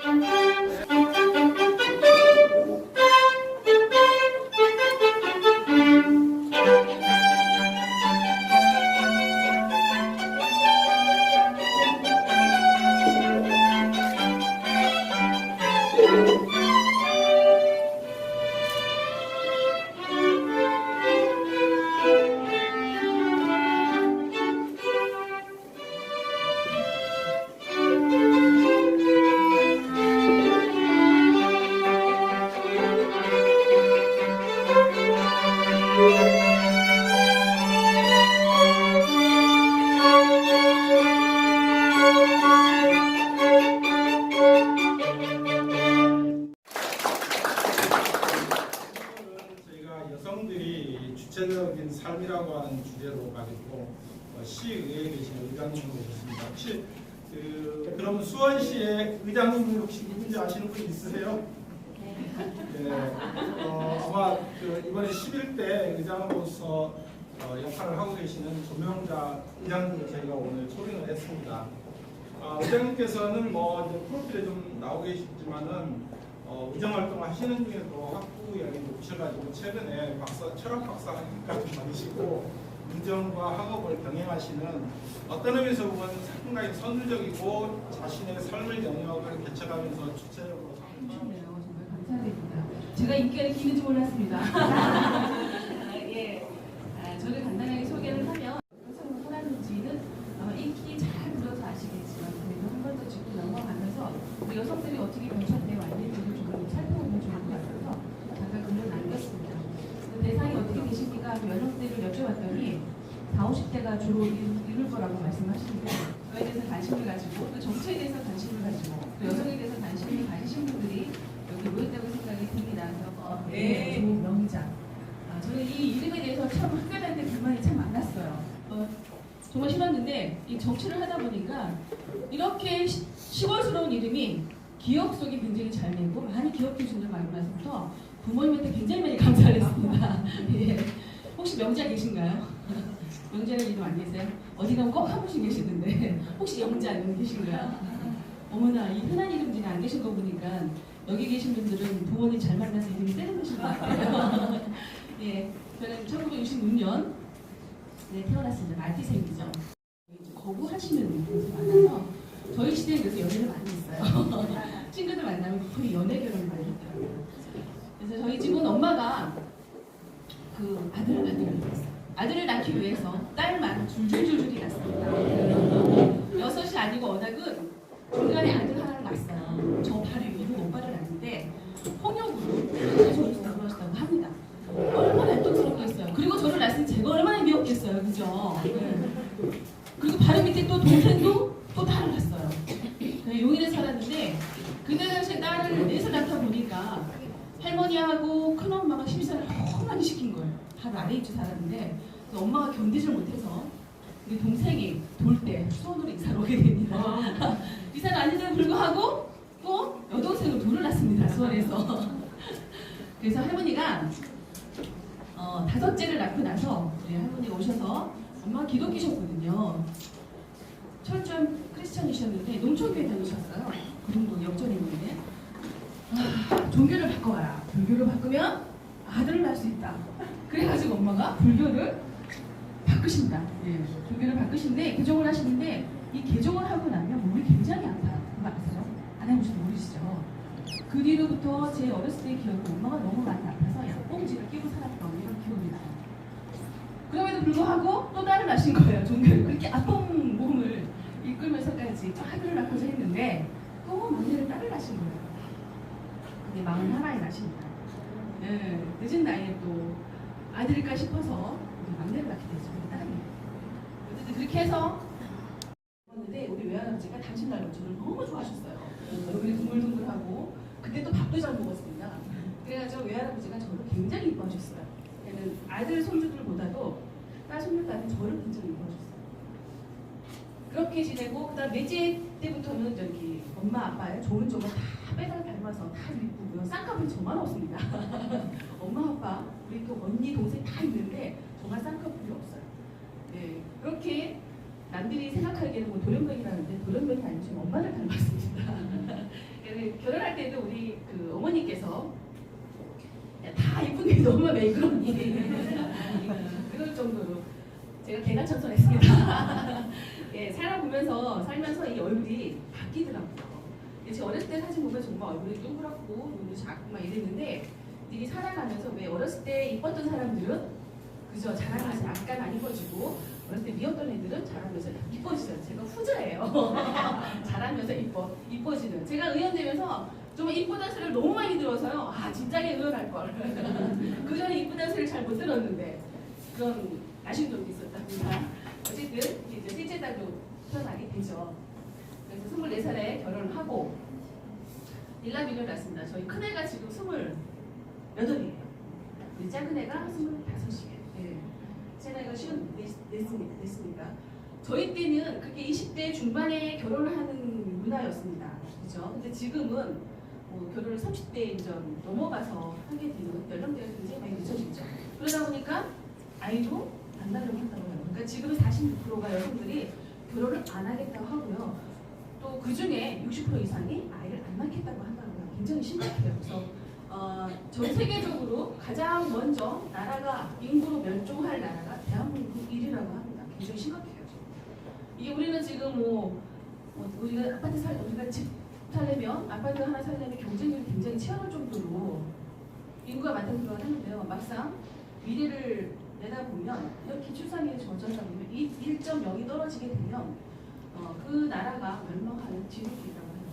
저희 어, 시의회에 계신 의장님을 모셨습니다. 혹시 그, 그럼 수원시의 의장님 혹시 누군지 아시는 분 있으세요? 네. 어, 아마 그 이번에 11대 의장으로서 어, 역할을 하고 계시는 조명자 의장님을 저희가 오늘 초빙을 했습니다. 아, 의장님께서는 뭐 이제 프로필에 좀 나오고 계시지만은 어, 의정 활동을 하시는 중에도 학부 이야기도 오셔가지고 최근에 박사 철학 박사까지 받으시고 의정과 학업을 병행하시는 어떤 의미에서 보면 상당히 선두적이고 자신의 삶의 영역을 개척하면서 주체적으로 삶을 네, 정말 감사드립니다. 제가 인기가 있는지 몰랐습니다. 예, 아, 저를 간단하게 소개를 하면 평소에 호랑이지는 아마 익히 잘 들어서 아시겠지만 그래도 한 번 더 짚고 넘어가면서 우리 여성들이 어떻게 변천되어 왔는지를 좀 살펴보면 좋을 것 같아서 잠깐 글을 남겼습니다. 그 대상이 어떻게 계십니까? 하고 여성들을 여쭤봤더니 40, 50대가 주로 이룰, 거라고 말씀하시는데 그에 대해서 관심을 가지고 또 정치에 대해서 관심을 가지고 또 여성에 대해서 관심을 가지신 분들이 여기 모였다고 생각이 듭니다. 그래서 어, 네. 조명자. 아, 저는 이 이름에 대해서 참 학교다닐 때 불만이 참 많았어요. 어, 정말 싫었는데 이 정치를 하다 보니까 이렇게 시, 시골스러운 이름이 기억 속에 굉장히 잘 내고 많이 기억해 주는 말씀부터 부모님한테 굉장히 많이 감사를 했습니다. 예. 혹시 명자 계신가요? 이름 안 계세요? 어디 가면 꼭 한 분씩 계시는데 혹시 영자 이름 계신가요? 어머나 이 흔한 이름 중에 안 계신 거 보니까 여기 계신 분들은 부모님 잘 만나서 이름이 세련되신 것 같아요. 예, 저는 1966년 네, 태어났습니다. 말티생이죠. 거부하시는 분들이 많아서 저희 시대에 그래서 연애를 많이 했어요. 친구들 만나면 거의 연애 결혼을 많이 했더라고요. 그래서 저희 집은 엄마가 그 아들을 낳기로 했어요. 아들을 낳기 위해서 딸만 줄줄줄줄이 낳습니다. 여섯이 아니고 어낙은 중간에 아들 하나를 낳았어요. 저 바로 위로 오빠를 낳는데 폭력으로 저를 들어왔다고 합니다. 얼마나 애통스럽겠어요. 그리고 저를 낳았으니 제가 얼마나 미웠겠어요. 그죠? 네. 그리고 바로 밑에 또 동생도 또 딸을 낳았어요. 네, 용인에 살았는데 그때 당시에 딸을 넷을 낳다 보니까 할머니하고 큰엄마가 심사를 너무 많이 시킨 거예요. 바로 아래 입주 살았는데 그 엄마가 견디질 못해서 우리 동생이 돌 때 수원으로 이사를 오게 됩니다. 이사는 아닌데도 불구하고 또 여동생을 둘을 낳습니다. 수원에서. 그래서 할머니가 어, 다섯째를 낳고 나서 우리 할머니가 오셔서 엄마가 기독교셨거든요. 철저한 크리스천이셨는데 농촌교회 다니셨어요. 구릉동 역전에 있는데 아, 종교를 바꿔와라. 불교를 바꾸면 아들을 낳을 수 있다. 그래가지고 엄마가. 예, 종교를 바꾸신데 개종을 하시는데 이 개종을 하고 나면 몸이 굉장히 아파요. 그거 아세요? 안 해보셔도 모르시죠? 그 뒤로부터 제 어렸을 때 기억은 엄마가 너무 많이 아파서 약봉지를 끼고 살았던 이런 기억이 나요. 그럼에도 불구하고 또 딸을 낳으신 거예요. 종교를 그렇게 아픈 몸을 이끌면서까지 아들을 낳고자 했는데 또 막내를 딸을 낳으신 거예요. 근데 마흔 하나에 낳으십니다. 네, 늦은 나이에 또 아들일까 싶어서 막내를 낳게 딸이. 그렇게 해서 했는데 우리 외할아버지가 당신 닮은 저를 너무 좋아하셨어요. 얼굴이 둥글둥글하고 그때 또 밥도 잘 먹었습니다. 그래가지고 외할아버지가 저를 굉장히 이뻐하셨어요. 걔는 아들 손주들보다도 딸 손주들한테 저를 굉장히 이뻐하셨어요. 그렇게 지내고 그다음 넷째 때부터는 저기 엄마 아빠의 좋은 점을 다 빼다 닮아서 다 이쁘고요. 쌍꺼풀이 저만 없습니다. 엄마 아빠 우리 또 언니 동생 다 있는데 정말 쌍꺼풀이 없어요. 네 그렇게 남들이 생각하기에는 뭐 돌연변이라는데 돌연변이 아니지만 엄마를 닮았습니다. 그래서 그 어머니께서 야, 다 이쁜 게 너무 왜 그러니 그럴 정도로 제가 개가천선했습니다. 예, 살아보면서 살면서 이 얼굴이 바뀌더라고요. 제 어렸을 때 사진 보면 정말 얼굴이 동그랗고 눈도 작고 막 이랬는데 이게 살아가면서 왜 어렸을 때 이뻤던 사람들은 그죠 자라면서 약간 안 이뻐지고 어렸을 때 미웠던 애들은 자라면서 이뻐지죠. 제가 후자예요. 자라면서 이뻐 이뻐지는. 제가 의원 되면서 좀 이쁘다는 소리를 너무 많이 들어서요. 아 진작에 의원할 걸. 그 전에 이쁘다는 소리를 잘 못 들었는데 그런 아쉬움도 있었답니다. 어쨌든 이제 셋째 딸도 태어나게 되죠. 그래서 24살에 결혼을 하고 일남일녀 낳습니다. 저희 큰애가 지금 28이에요. 우리 작은 애가 25이에요. 예. 제 나이가 쉬운 냈으니까, 냈으니까. 저희 때는 그렇게 20대 중반에 결혼을 하는 문화였습니다. 그죠? 근데 지금은 뭐 결혼을 30대 이제 넘어가서 하게 되는 연령대가 굉장히 많이 늦어지죠. 그러다 보니까 아이도 안 낳으려고 한다고요. 그러니까 지금 46%가 여성들이 결혼을 안 하겠다고 하고요. 또 그 중에 60% 이상이 아이를 안 낳겠다고 한다고요. 굉장히 심각해요. 그래서 어, 전 세계적으로 가장 먼저 나라가 인구로 멸종할 나라가 대한민국 1위라고 합니다. 굉장히 심각해요. 이게 우리는 지금 뭐, 뭐 우리가 아파트 살 우리가 집 살려면 아파트 하나 살려면 경쟁률이 굉장히 치열할 정도로 인구가 많다고 생각을 하는데요. 막상 미래를 내다보면 이렇게 출산율이 이 1.0이 떨어지게 되면 어, 그 나라가 멸망하는 있다고 해요.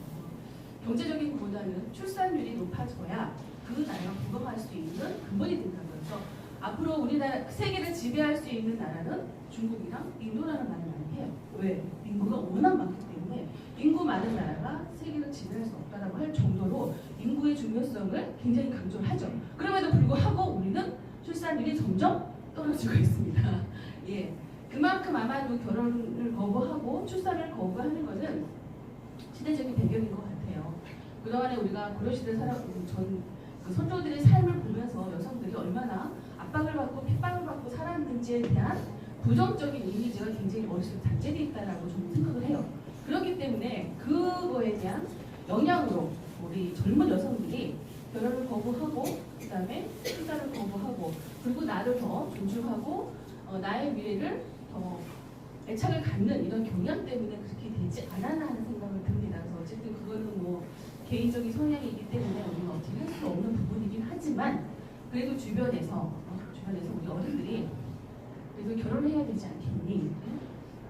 경제적인 것보다는 출산율이 높아져야 그 나라가 부강할 수 있는 근본이 된다고 해서 앞으로 우리나라 세계를 지배할 수 있는 나라는 중국이랑 인도라는 말을 많이 해요. 왜? 인구가 워낙 많기 때문에 인구 많은 나라가 세계를 지배할 수 없다라고 할 정도로 인구의 중요성을 굉장히 강조를 하죠. 그럼에도 불구하고 우리는 출산율이 점점 떨어지고 있습니다. 예. 그만큼 아마도 결혼을 거부하고 출산을 거부하는 것은 시대적인 배경인 것 같아요. 그동안에 우리가 고려시대 살아온 전그 선조들의 삶을 보면서 여성들이 얼마나 압박을 받고 핍박을 받고 살았는지에 대한 부정적인 이미지가 굉장히 머릿속에 단죄되어 있다라고 저는 생각을 해요. 그렇기 때문에 그거에 대한 영향으로 우리 젊은 여성들이 결혼을 거부하고 그다음에 출산을 거부하고 그리고 나를 더 존중하고 어, 나의 미래를 더 애착을 갖는 이런 경향 때문에 그렇게 되지 않았나 하는 생각을 듭니다. 그래서 어쨌든 그거는 뭐 개인적인 성향이기 때문에 우리가 어떻게 할 수 없는 부분이긴 하지만 그래도 주변에서 어, 주변에서 우리 어른들이 그래도 결혼을 해야 되지 않겠니? 응?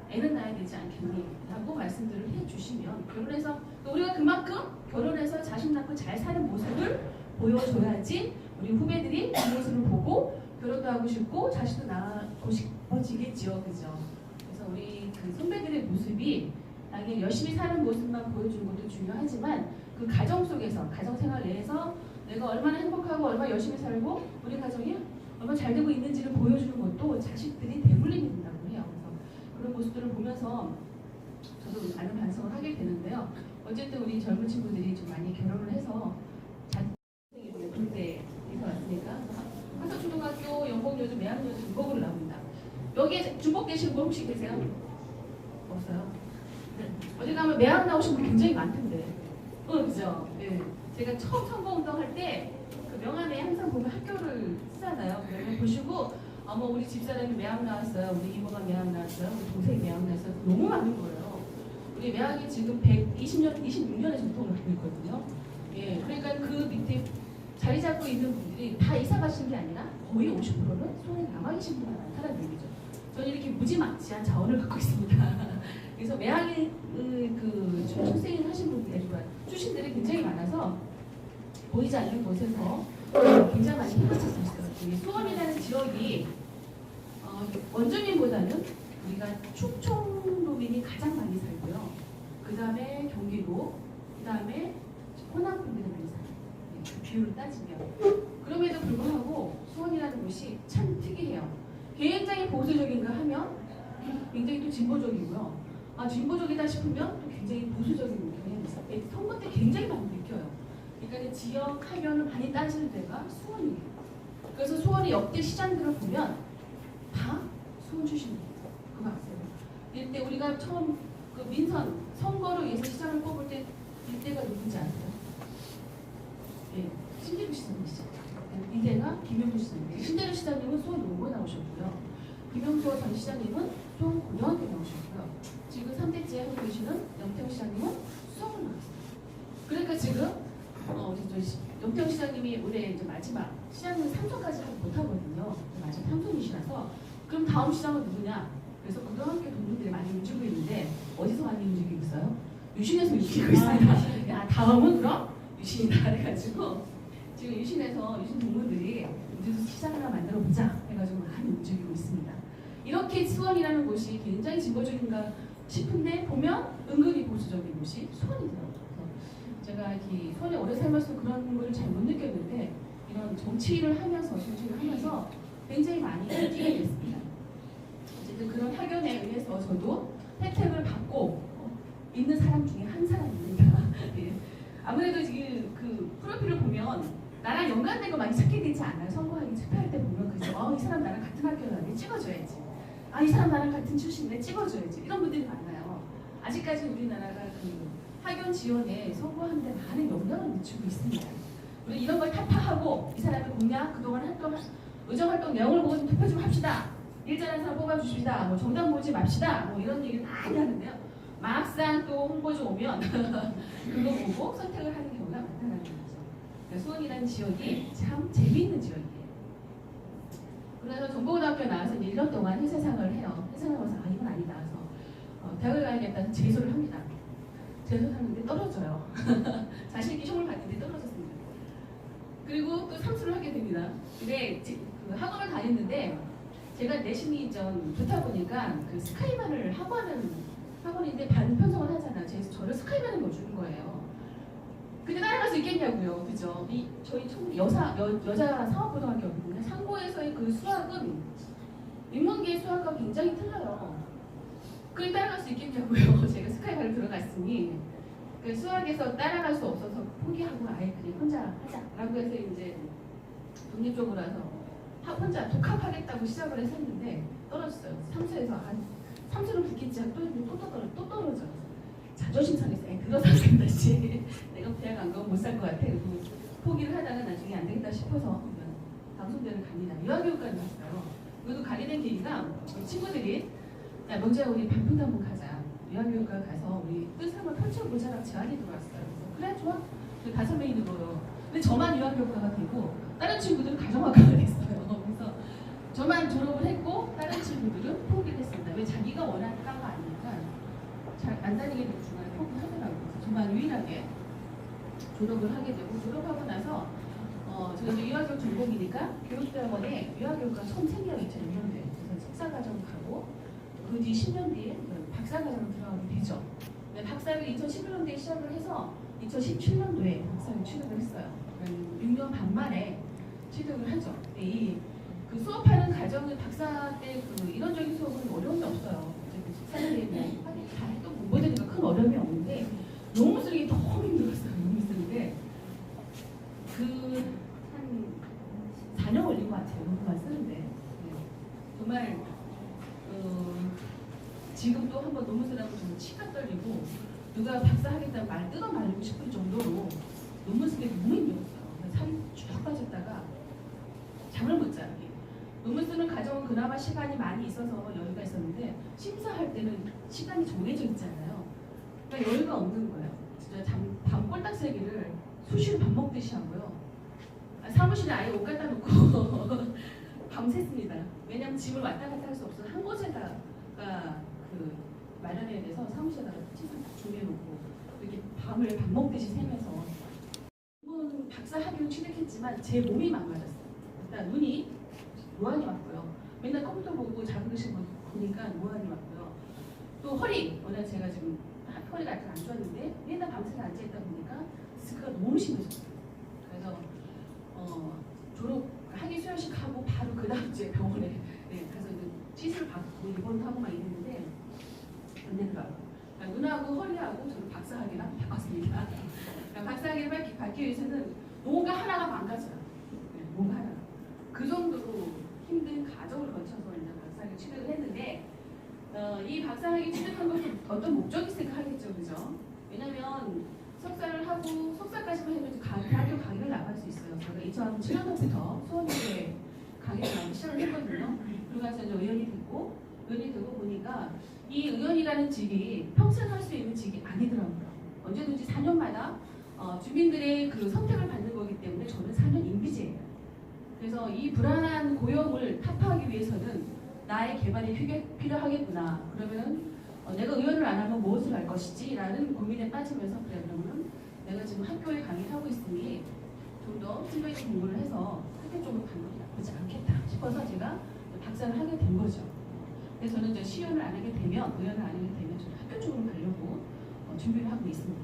애는 낳아야 되지 않겠니? 라고 말씀들을 해주시면 결혼해서 우리가 그만큼 결혼해서 자식 낳고 잘 사는 모습을 보여줘야지 우리 후배들이 그 모습을 보고 결혼도 하고 싶고 자식도 낳고 싶어지겠죠, 그죠? 그래서 우리 그 선배들의 모습이 나에게 열심히 사는 모습만 보여주는 것도 중요하지만 그 가정 속에서 가정 생활 내에서 내가 얼마나 행복하고 얼마나 열심히 살고 우리 가정이 얼마나 잘 되고 있는지를 보여주는 것도 자식들이 대물림이 된다고 해요. 그래서 그런 모습들을 보면서 저도 많은 반성을 하게 되는데요. 어쨌든 우리 젊은 친구들이 좀 많이 결혼을 해서 자식이 군대에서 왔으니까 한석초등학교 연봉 요즘 매학년 중복으로 나옵니다. 여기에 중복 되신 분 혹시 계세요? 없어요? 네. 어디 가면 매학 나오신 분 굉장히 많던데. 어, 그죠? 네. 제가 처음 선거운동 할 때 그 명함에 항상 보면 학교를 쓰잖아요. 그러면 보시고 어머 우리 집사람이 매학 나왔어요. 우리 이모가 매학 나왔어요. 우리 동생이 매학 나왔어요. 너무 많은 거예요. 우리 매학이 지금 120년, 26년의 전통을 갖고 있거든요. 예, 그러니까 그 밑에 자리 잡고 있는 분들이 다 이사 가신 게 아니라 거의 50%는 손에 남아 계신 분이 많다는 얘기죠. 저는 이렇게 무지막지한 자원을 갖고 있습니다. 그래서 매학의 그 출생 하신 분들이 출신들이 굉장히 많아서 보이지 않는 곳에서 굉장히 많이 힘들었었어 수원이라는 지역이 어, 원주민보다는 우리가 충청도민이 가장 많이 살고요. 그 다음에 경기도, 그 다음에 호남 분들이 많이 살아요. 네, 그 비율을 따지면. 그럼에도 불구하고 수원이라는 곳이 참 특이해요. 굉장히 보수적인가 하면 굉장히 또 진보적이고요. 아 진보적이다 싶으면 또 굉장히 보수적인 경향이 있어요. 예, 선거 때 굉장히 많이 느껴요. 그러니까 이 지역 하면을 많이 따지는 데가 수원이에요. 그래서 수원의 역대 시장들을 보면 다 수원 출신입니다. 그거 아세요? 이때 우리가 처음 그 민선 선거를 위해서 시장을 뽑을 때 이때가 누군지 아세요? 예, 신대루 시장이시죠. 이대가 김영주 시장님. 신대루 시장님은 수원 농고 나오셨고요. 김영주 전 시장님은 수원 고등학교 나오셨고요. 지금 3대째 하고 계시는 영태영 시장님은 수원을 나왔어요. 그러니까 지금 어, 시- 영태영 시장님이 올해 이제 마지막 시장은 3선까지 하지 못하거든요. 마지막 3선이시라서 그럼 다음 시장은 누구냐? 그래서 고등학교 동문들이 많이 움직이고 있는데 어디서 많이 움직이고 있어요? 유신에서 움직이고 있습니다. 야 다음은 그럼 유신이다 그래가지고 지금 유신에서 유신 동문들이 우리도 시장 하나 만들어 보자 해가지고 많이 움직이고 있습니다. 이렇게 수원이라는 곳이 굉장히 진보적인가 싶은데 보면 은근히 보수적인 곳이 수원이더라고요. 제가 이렇게 수원에 오래 살면서 그런 걸 잘 못 느꼈는데 이런 정치를 하면서 정치를 하면서 굉장히 많이 느끼게 됐습니다. 어쨌든 그런 학연에 의해서 저도 혜택을 받고 어, 있는 사람 중에 한 사람입니다. 예. 아무래도 지금 그 프로필을 보면 나랑 연관된 거 많이 찾게 되지 않아요. 선거하기 투표할 때 보면 그죠. 어, 이 사람 나랑 같은 학교 다니 찍어줘야지. 아, 이 사람 나랑 같은 출신인데 찍어줘야지. 이런 분들이 많아요. 아직까지 우리나라가 그 학연 지원에 선거하는데 많은 영향을 미치고 있습니다. 우리 이런 걸 타파하고 이 사람의 공약 그동안 활동 의정 활동 내용을 보고 좀 투표 좀 합시다. 일자리한 사람 뽑아주십시다. 뭐 정당 모집 맙시다. 뭐 이런 얘기를 많이 하는데요. 막상 또 홍보좀 오면 그거 보고 선택을 하는 경우가 많다는 거죠. 그러니까 수원이라는 지역이 참 재미있는 지역이에요. 그래서 정보고등학교 나와서 이제 1년 동안 회사생활을 해요. 회사생활을 해서 아 이건 아니다. 그래서 어, 대학을 가야겠다는 재수를 합니다. 재수를 하는데 떨어져요. 자신 있게 시험을 봤는데 떨어졌습니다. 그리고 또 삼수를 하게 됩니다. 근데 지- 그 학원을 다녔는데 제가 내신이 좀 좋다 보니까 그 하고 하는 학원인데 반 편성을 하잖아요. 그래서 저를 스카이반을 넣어주는 거예요. 근데 따라갈 수 있겠냐고요. 그죠? 이 저희 총 여사 여, 여자 상업고등학교거든요. 상고에서의 그 수학은 인문계 수학과 굉장히 틀려요. 그걸 따라갈 수 있겠냐고요. 제가 스카이반을 들어갔으니 그 수학에서 따라갈 수 없어서 포기하고 아예 그냥 혼자 하자라고 해서 이제 독립적으로 하- 혼자 독학하겠다고 시작을 했었는데 떨어졌어요. 삼수에서 한 삼수를 붙겠지 하고 또, 또, 떨어, 또 떨어져. 자존심 상해서 에 그거 살겠다 씨. 내가 대학 안 가면 못 살 것 같아. 그리고 포기를 하다가 나중에 안 되겠다 싶어서 그냥 방송대를 갑니다. 유아교육과를 갔어요. 그래도 가게 된 계기가 친구들이 야 명재야 우리 반푼도 한번 가 자. 유아교육과 가서 우리 뜻을 한번 펼쳐보자라고 제안이 들어왔어요. 그래 좋아. 그 다섯 명이 들어요. 근데 저만 유아교육과가 되고 다른 친구들은 가정학과가 됐어요. 그래서 저만 졸업을 했고 다른 친구들은 포기를 했습니다. 왜 자기가 원하는 과가 아니니까 잘 안 다니게 되고 중간에 포기하더라고요. 그래서 저만 유일하게 졸업을 하게 되고 졸업하고 나서 어, 제가 유아교육 전공이니까 교육대학원에 유아교육과 생겨요 2002년도에 그래서 석사과정 가고 그 뒤 10년 뒤에 그 박사과정을 들어가게 되죠. 네, 박사를 2011년도에 시작을 해서 2017년도에 박사를 취득을 했어요. 음, 6년 반 만에 취득을 하죠. 네, 이, 그 수업하는 과정은 박사 때 그 이론적인 수업은 어려움이 없어요. 하긴 다 했던 공부되니까 큰 어려움이 없는데 너무 쓰기 너무 힘들었어요. 너무 쓰는데 그한 4년 걸린 것 같아요. 너무만 쓰는데 네. 정말 한번 너무 쓰라고 정말 치가 떨리고 누가 박사 하겠다고 말 뜯어 말리고 싶을 정도로 논문 쓰기 너무 힘들었어요. 살이 쭉 빠졌다가 잠을 못 자게. 논문 쓰는 과정은 그나마 시간이 많이 있어서 여유가 있었는데 심사할 때는 시간이 정해져 있잖아요. 그러니까 여유가 없는 거예요. 진짜 잠, 밤 꼴딱 새기를 수시로 밥 먹듯이 하고요. 아, 사무실에 아예 옷 갖다 놓고 밤샜습니다. 왜냐면 짐을 왔다 갔다 할 수 없어서 한 곳에다가 그 마련해야 돼서 사무실에다가 딱 준비해놓고 이렇게 밤을 밥 먹듯이 새면서 한번 박사 학위를 취득했지만 제 몸이 망가졌어요. 일단 눈이 노안이 왔고요. 맨날 컴퓨터 보고 작은 글씨 보- 보니까 노안이 왔고요. 또 허리, 워낙 제가 지금 허리가 약간 안 좋았는데 맨날 밤새 앉아있다 보니까 디스크가 너무 심해졌어요. 그래서 어, 졸업 학위 수료식 하고 바로 그 다음 주에 병원에 네, 가서 이제 시술 받고 입원하고 막 이랬는데 안 되더라고요. 그러니까 눈하고 허리하고 저는 박사학위랑 바꿨습니다. 그러니까 박사학위를 받기 위해서는 뭔가 하나가 망가져요. 네, 뭔가 하나가. 그 정도로 힘든 과정을 거쳐서 이제 박사학위 취득을 했는데 어, 이 박사학위 취득한 것도 어떤 목적이 있을까 하겠죠, 그죠? 왜냐면 석사를 하고 석사까지만 해도 가- 대학교 강의를 나가야 2007년 7년도부터 수원시에 강의를 시작을 했거든요. 그러고 나서 이제 의원이 됐고 의원이 되고 이 의원이라는 직이 평생 할 수 있는 직이 아니더라고요. 언제든지 4년마다 어, 주민들의 그 선택을 받는 거기 때문에 저는 4년 임기제예요. 그래서 이 불안한 고용을 타파하기 위해서는 나의 개발이 필요- 필요하겠구나. 그러면 어, 내가 의원을 안 하면 무엇을 할 것이지? 라는 고민에 빠지면서 그래 그러면 내가 지금 학교에 강의를 하고 있으니 좀더 있는 공부를 해서 학교 쪽으로 가는 게 나쁘지 않겠다 싶어서 제가 박사를 하게 된 거죠. 그래서 저는 이제 시연을 안 하게 되면 의원을 안 하게 되면 저는 학교 쪽으로 가려고 어, 준비를 하고 있습니다.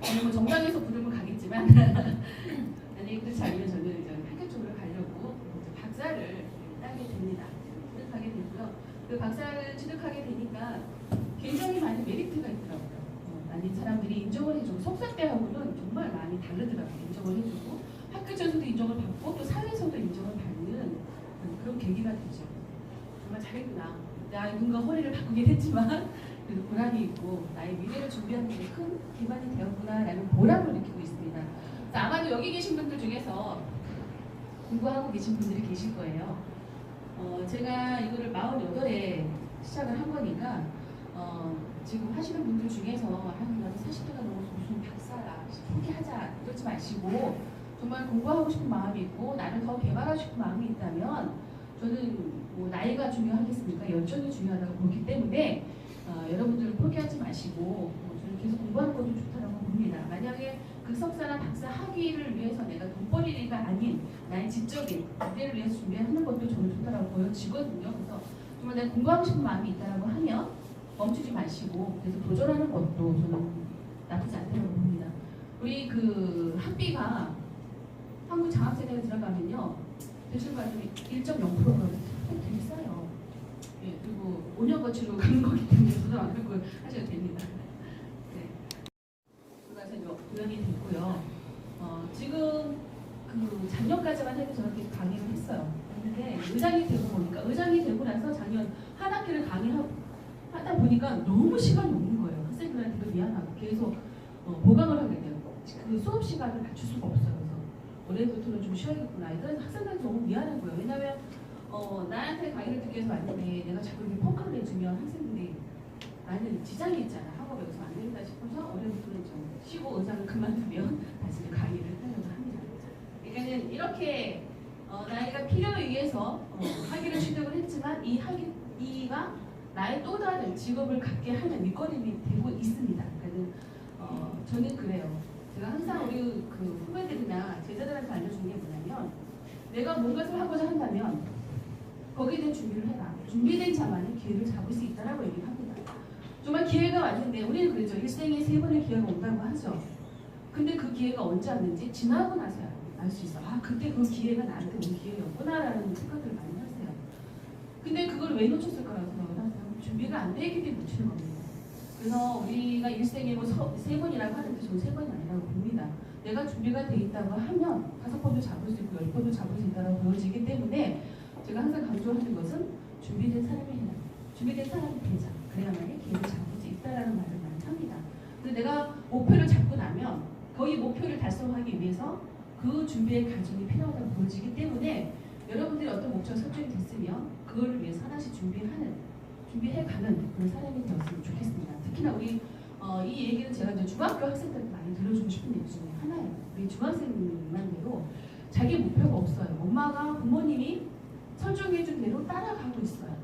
아니 뭐 정당에서 부르면 가겠지만 아니 그렇지 않으면 저는 이제 학교 쪽으로 가려고 박사를 따게 됩니다. 취득하게 되고요. 그 박사를 취득하게 되니까 굉장히 많은 메리트가 있더라고요. 어, 많은 사람들이 인정을 해주고 속삭대하고는 정말 많이 다르더라고요. 인정을 해주고 학교에서도 인정을 받고 또 사회에서도 인정을 받는 그런 계기가 되죠. 정말 잘했구나. 나 누군가 허리를 바꾸게 됐지만 그래도 보람이 있고 나의 미래를 준비하는 데 큰 기반이 되었구나라는 보람을 느끼고 있습니다. 자, 아마도 여기 계신 분들 중에서 공부하고 계신 분들이 계실 거예요. 어, 제가 이거를 48에 시작을 한 거니까 어, 지금 하시는 분들 중에서 아, 나도 40대가 넘어서 무슨 박사야 포기하자 이러지 마시고 정말 공부하고 싶은 마음이 있고 나를 더 개발하고 싶은 마음이 있다면 저는 뭐 나이가 중요하겠습니까? 열정이 중요하다고 보기 때문에 어, 여러분들 포기하지 마시고 어, 저는 계속 공부하는 것도 좋다고 봅니다. 만약에 그 석사나 박사 학위를 위해서 내가 돈벌이가 아닌 나의 지적인 미래를 위해서 준비하는 것도 저는 좋다고 보여지거든요. 그래서 정말 내가 공부하고 싶은 마음이 있다고 하면 멈추지 마시고 그래서 도전하는 것도 저는 나쁘지 않다고 봅니다. 우리 그 학비가 한국 장학재단에 들어가면요 대출과정이 1.0%가 되게 싸요. 예, 그리고 5년 거치로 가는 거기 때문에 부담 안 들고 하셔도 됩니다. 네. 그래서 의원이 됐고요. 어, 지금 그 작년까지만 해도 저렇게 강의를 했어요. 근데 의장이 되고 보니까 의장이 되고 나서 작년 한 학기를 강의하고 하다 보니까 너무 시간이 없는 거예요. 학생들한테도 미안하고 계속 어, 보강을 하게 되고 그 수업 시간을 맞출 수가 없어요. 그래서 올해부터는 좀 쉬어야겠구나. 이런 학생들한테 너무 미안한 거예요. 왜냐면 어, 나한테 강의를 듣기 위해서 왔는데 내가 자꾸 이렇게 펑크를 내주면 학생들이 나는 지장이 있잖아. 학업에 여기서 안 되겠다 싶어서 올해부터는 좀 쉬고 의장을 그만두면 다시 강의를 하려고 합니다. 그러니까는 이렇게 어, 나이가 필요에 의해서 어, 학위를 취득을 했지만 이 학위가 나의 또 다른 직업을 갖게 하는 밑거름이 되고 있습니다. 그러니까 어, 저는 그래요. 제가 항상 우리 그 후배들이나 제자들한테 알려주는 게 뭐냐면 내가 뭔가를 하고자 한다면 거기에 대한 준비를 해라. 준비된 자만이 기회를 잡을 수 있다라고 얘기를 합니다. 정말 기회가 왔는데 우리는 그랬죠. 일생에 세 번의 기회가 온다고 하죠. 근데 그 기회가 언제 왔는지 지나고 나서야 알 수 있어. 아 그때 그 기회가 나한테 온 기회였구나라는 생각들을 많이 하세요. 근데 그걸 왜 놓쳤을까라고 생각을 하세요. 준비가 안 되기 때문에 놓치는 겁니다. 그래서 우리가 일생에 뭐세 번이라고 하는데 저는 세 번이 아니라고 봅니다. 내가 준비가 돼 있다고 하면 다섯 번도 잡을 수 있고 열 번도 잡을 수 있다고 보여지기 때문에 제가 항상 강조하는 것은 준비된 사람이 해라. 준비된 사람이 되자. 그래야만이 기회를 잡을 수 있다라는 말을 많이 합니다. 근데 내가 목표를 잡고 나면 거의 목표를 달성하기 위해서 그 준비의 과정이 필요하다고 보여지기 때문에 여러분들이 어떤 목표가 설정이 됐으면 그걸 위해서 하나씩 준비하는 준비해가는 그런 사람이 되었으면 좋겠습니다. 특히나 우리 어, 이 얘기는 제가 이제 중학교 학생들한테 많이 들려주고 싶은 얘기 중에 하나예요. 우리 중학생만 해도 자기 목표가 없어요. 엄마가 부모님이 설정해준 대로 따라가고 있어요.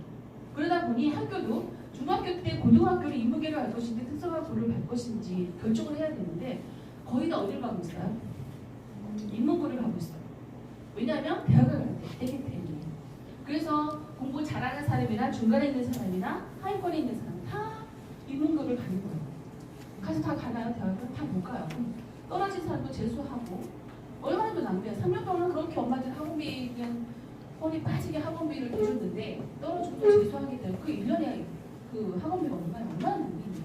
그러다 보니 학교도 중학교 때 고등학교를 인문계를 갈 것인지 특성화고를 갈 것인지 결정을 해야 되는데 거의 다 어딜 가고 있어요? 인문고를 가고 있어요. 왜냐하면 대학을 갈때 되기 때문에. 그래서 공부 잘하는 사람이나 중간에 있는 사람이나 하위권에 있는 사람 다 인문고를 가는 거예요. 가서 다 가나요? 대학을 다 못 가요. 떨어진 사람도 재수하고 얼마나 더 낭비야. 3년 동안 그렇게 엄마들 학원비 그냥 허리 빠지게 학원비를 내줬는데 떨어져도 재수하게 되고 그 1년에 그 학원비가 얼마나 얼마나 낭비입니까?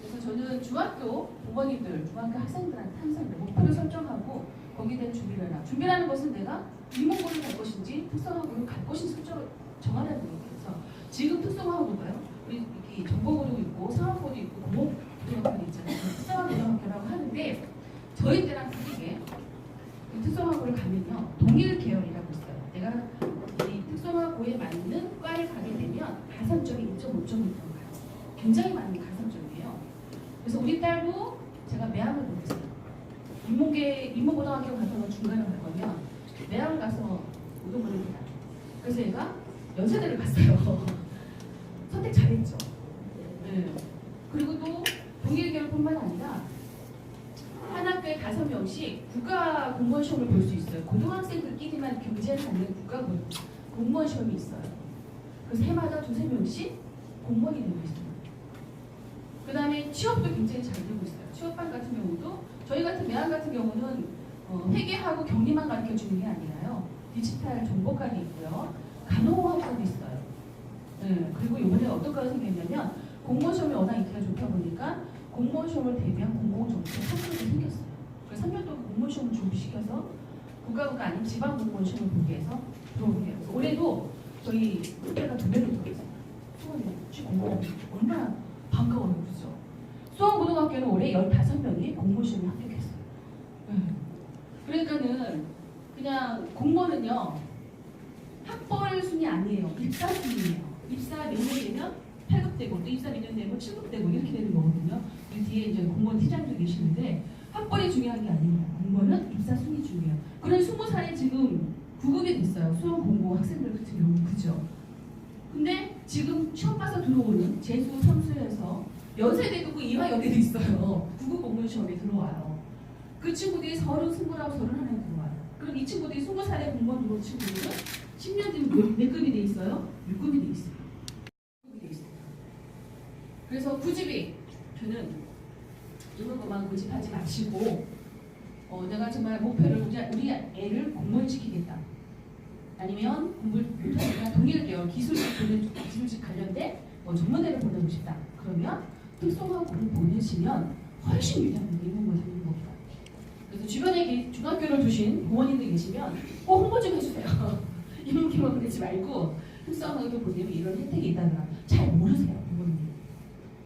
그래서 저는 중학교 부모님들, 중학교 학생들한테 항상 목표를 설정하고 거기에 대한 준비를 해라. 준비라는 것은 내가 인문고를 갈 것인지 특성화고를 갈 것인지 설정을 정하라는 거예요. 그래서 지금 특성화고가요. 우리 이렇게 정보고도 있고 상학고도 있고 공업고등학교도 있잖아요. 특성화고등학교라고 하는데 저희 때랑 다르게 이 특성화 보면요 동일 계열이라고 있어요. 내가 이 특성화고에 맞는 과를 가게 되면 가산점이 2.5점이 들어가요. 굉장히 많은 가산점이에요. 그래서 우리 딸도 제가 매학을 보고 있어요. 인문계 인문고등학교 가서 중간에 갈 거면 매학을 가서 우동을 합니다. 그래서 얘가 연세대를 갔어요. 선택 잘했죠. 네. 그리고 또 동일 계열뿐만 아니라 한 학교에 다섯 명씩 국가 공무원 시험을 볼 수 있어요. 고등학생들끼리만 경쟁을 하는 국가 공- 공무원 시험이 있어요. 그래서 해마다 두세 명씩 공무원이 되고 있어요. 그 다음에 취업도 굉장히 잘 되고 있어요. 취업반 같은 경우도 저희 같은 매학 같은 경우는 어, 회계하고 경리만 가르쳐 주는 게 아니라요. 디지털 정보과도 있고요. 간호학과도 있어요. 네, 그리고 이번에 어떤 과가 생겼냐면 공무원 시험이 워낙 인기가 좋다 보니까 공무원 시험을 대비한 공무원 정책 3년도 생겼어요. 그래서 3년 동안 공무원 시험을 준비시켜서 국가고가 아닌 지방 공무원 시험을 보게 해서 들어오게 해요. 올해도 저희 국대가 두 배로 들어있어요. 수원에 공무원 얼마나 반가워요, 그죠? 수원고등학교는 올해 15명이 공무원 시험에 합격했어요. 네. 그러니까는 그냥 공무원은요 학벌 순위 아니에요. 입사 순위예요. 입사 몇 년 되면 8급 되고 또 입사 몇 년 되면 7급 되고 이렇게 되는 거거든요. 그 뒤에 이제 공무원 팀장도 계시는데 학벌이 중요한 게 아닙니다. 공무원은 입사 순위 중요해요. 그런 20살에 지금 9급이 됐어요. 수험 공고 학생들 같은 경우 그죠? 근데 지금 시험 봐서 들어오는 재수 삼수에서 연세대도 그 이화여대도 있어요. 9급 공무원 시험에 들어와요. 그 친구들이 서른, 스물아홉, 서른 하나 들어와요. 그럼 이 친구들이 스무 살에 공무원 들어온 친구들은 10년 뒤면 몇, 몇 급이 돼 있어요? 6급이 돼 있어요. 6급이 돼 있어요. 그래서 구집이 저는 이런 것만 고집하지 마시고 어, 내가 정말 목표를 우리, 애를 공무원 시키겠다. 아니면 공부를 못하니까 동일 계열 기술직 보내 기술직 관련된 뭐 전문대를 보내고 싶다. 그러면 특성화 고를 보내시면 훨씬 유리합니다. 하는 것보다. 그래서 주변에 계- 중학교를 두신 부모님들 계시면 꼭 홍보 좀 해주세요. 이렇게만 보내지 말고 특성화고 보내면 이런 혜택이 있다더라. 잘 모르세요 부모님.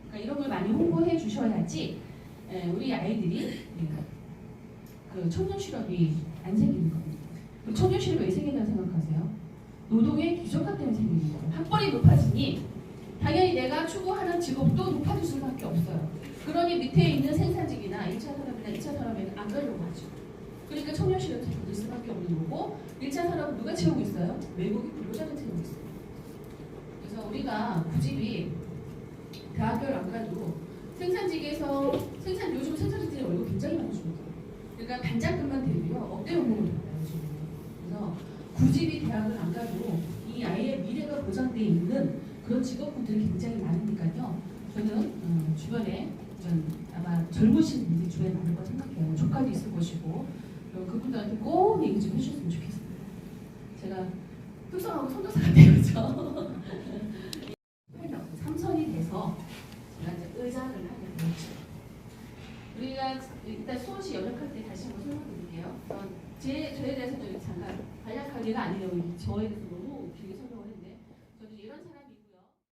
그러니까 이런 걸 많이 홍보해 주셔야지 에, 우리 아이들이 예, 그 청년 실업이 안 생기는 겁니다. 그 청년 실업이 왜 생긴다고 생각하세요? 노동의 규정화 때문에 생기는 거예요. 학벌이 높아지니 당연히 내가 추구하는 직업도 높아질 수밖에 없어요. 그러니 밑에 있는 생산직이나 1차 산업이나 2차 산업에는 안 가려고 하죠. 그러니까 청년 실업이 될 수밖에 없는 거고 1차 산업은 누가 채우고 있어요? 외국인 근로자가 채우고 있어요. 그래서 우리가 구집이 대학교를 안 가도 생산직에서 생산 요즘 생산직들이 월급 굉장히 많이 주거든요. 그러니까 반장급만 되고요 억대 연봉을 받아요 지금. 그래서 구집이 대학을 안 가도 이 아이의 미래가 보장돼 있는 그런 직업군들이 굉장히 많으니까요. 저는 어, 주변에 전 아마 젊으신 분들이 주변에 많을 거 생각해요. 조카도 있을 것이고 그분들한테 꼭 얘기 좀 해주셨으면 좋겠어요. 제가 특성하고 손도사 같아요, 그렇죠? 삼선이 돼서 제가 이제 의장을 하게 되었죠. 우리가 일단 수원시 연락할 때 다시 한번 설명드릴게요. 어, 제 저에 대해서 좀 잠깐 간략하게가 아니에요. 저에 대해서